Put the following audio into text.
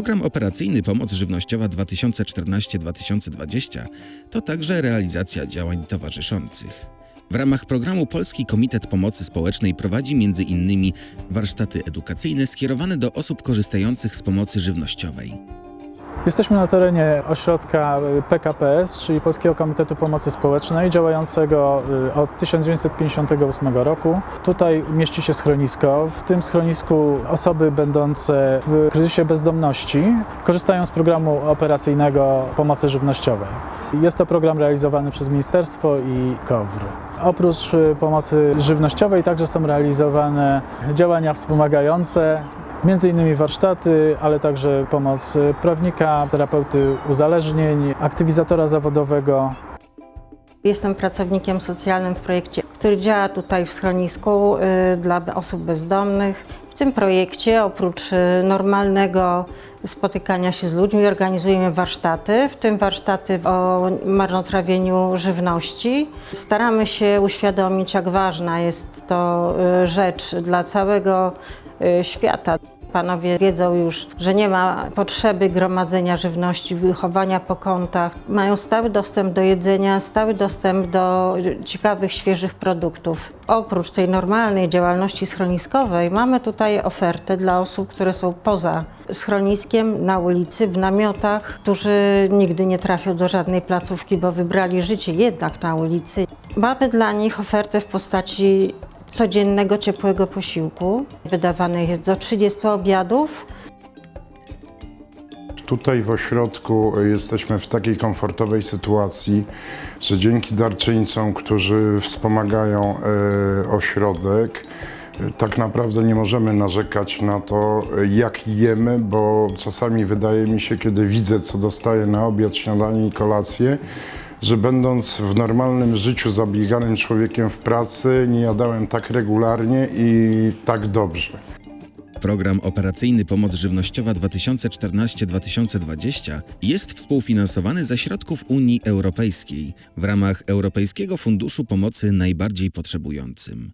Program operacyjny Pomoc Żywnościowa 2014-2020 to także realizacja działań towarzyszących. W ramach programu Polski Komitet Pomocy Społecznej prowadzi innymi warsztaty edukacyjne skierowane do osób korzystających z pomocy żywnościowej. Jesteśmy na terenie ośrodka y, PKPS, czyli Polskiego Komitetu Pomocy Społecznej, działającego y, od 1958 roku. Tutaj mieści się schronisko. W tym schronisku osoby będące w kryzysie bezdomności korzystają z programu operacyjnego pomocy żywnościowej. Jest to program realizowany przez ministerstwo i KOWR. Oprócz y, pomocy żywnościowej także są realizowane działania wspomagające Między innymi warsztaty, ale także pomoc prawnika, terapeuty uzależnień, aktywizatora zawodowego. Jestem pracownikiem socjalnym w projekcie, który działa tutaj w schronisku y, dla osób bezdomnych. W tym projekcie oprócz y, normalnego spotykania się z ludźmi organizujemy warsztaty, w tym warsztaty o marnotrawieniu żywności. Staramy się uświadomić, jak ważna jest to y, rzecz dla całego y, świata. Panowie wiedzą już, że nie ma potrzeby gromadzenia żywności, chowania po kątach. Mają stały dostęp do jedzenia, stały dostęp do ciekawych, świeżych produktów. Oprócz tej normalnej działalności schroniskowej mamy tutaj ofertę dla osób, które są poza schroniskiem, na ulicy, w namiotach, którzy nigdy nie trafią do żadnej placówki, bo wybrali życie jednak na ulicy. Mamy dla nich ofertę w postaci codziennego ciepłego posiłku. Wydawane jest do 30 obiadów. Tutaj w ośrodku jesteśmy w takiej komfortowej sytuacji, że dzięki darczyńcom, którzy wspomagają e, ośrodek, tak naprawdę nie możemy narzekać na to, jak jemy, bo czasami wydaje mi się, kiedy widzę, co dostaję na obiad, śniadanie i kolację, że będąc w normalnym życiu zabieganym człowiekiem w pracy, nie jadałem tak regularnie i tak dobrze. Program operacyjny Pomoc Żywnościowa 2014-2020 jest współfinansowany ze środków Unii Europejskiej w ramach Europejskiego Funduszu Pomocy Najbardziej Potrzebującym.